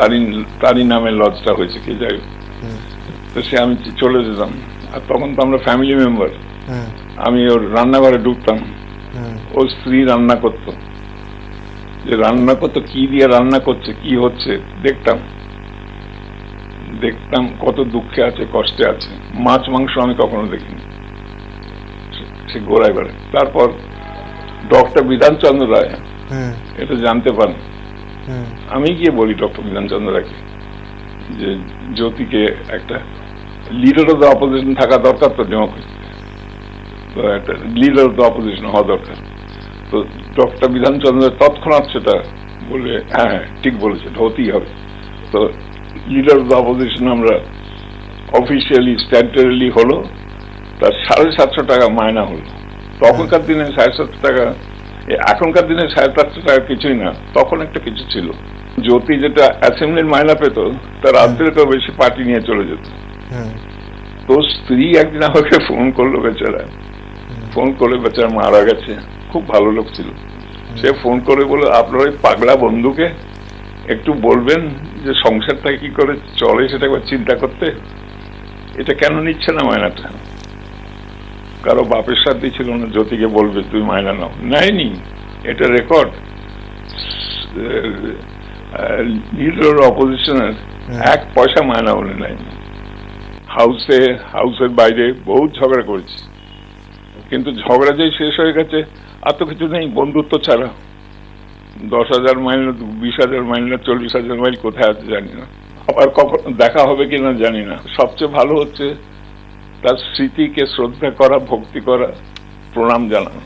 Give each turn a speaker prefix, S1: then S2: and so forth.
S1: তারই তারই নামে লজটা হয়েছে কি যাই তো সে আমি চলে যেতাম। আর তখন তো আমরা ফ্যামিলি মেম্বার আমি ওর রান্নাঘরে ঢুকতাম। ওর স্ত্রী রান্না করতো। যে রান্না করতো কি দিয়ে রান্না করছে কি হচ্ছে দেখতাম। দেখতাম কত দুঃখে আছে কষ্টে আছে। মাছ মাংস আমি কখনো দেখিনি। সে- গোড়ায় বেড়ে তারপর ডক্টর বিধানচন্দ্র রায় এটা জানতে পারেন। আমি গিয়ে বলি ডক্টর বিধানচন্দ্র রায়কে যে জ্যোতিকে একটা লিডার অফ দ্য অপোজিশন থাকা দরকার তো ডেমোক্রেসি তো একটা লিডার অফ দ্য অপোজিশন হওয়া দরকার। তো ডক্টর বিধানচন্দ্র তৎক্ষণাৎ সেটা বলে হ্যাঁ হ্যাঁ ঠিক বলেছে হতেই হবে। তো লিডার অফ দ্য অপোজিশন আমরা অফিসিয়ালি স্ট্যান্ডার্ডলি হলো তার সাড়ে সাতশো টাকা মায়না হলো। তখনকার দিনে সাড়ে সাতশো টাকা এখনকার দিনে সাড়ে টাকা কিছুই না তখন একটা কিছু ছিল। জ্যোতি যেটা অ্যাসেম্বলির মায়না পেত তার আর্ধেকেও বেশি পার্টি নিয়ে চলে যেত। তো স্ত্রী একদিন আমাকে ফোন করল বেচারা ফোন করে বেচারা মারা গেছে খুব ভালো লোক ছিল। সে ফোন করে বলে আপনার ওই পাগলা বন্ধুকে একটু বলবেন যে সংসারটা কি করে চলে সেটা একবার চিন্তা করতে? এটা কেন নিচ্ছে না মায়নাটা কারও বাপের সাথে ছিল না জ্যোতিকে বলবে তুই মায়না নাও। নেয়নি। এটা রেকর্ড লিডার অপোজিশনের এক পয়সা মায়না বলে নেয়নি। হাউসে হাউসের বাইরে বহুত ঝগড়া করেছি। কিন্তু ঝগড়া যেই শেষ হয়ে গেছে আর তো কিছু নেই বন্ধুত্ব ছাড়া। দশ হাজার মাইল না বিশ হাজার মাইল না চল্লিশ হাজার মাইল কোথায় আছে জানি না। আবার কখন দেখা হবে কিনা জানি না। সবচেয়ে ভালো হচ্ছে তার স্মৃতিকে শ্রদ্ধা করা ভক্তি করা প্রণাম জানানো।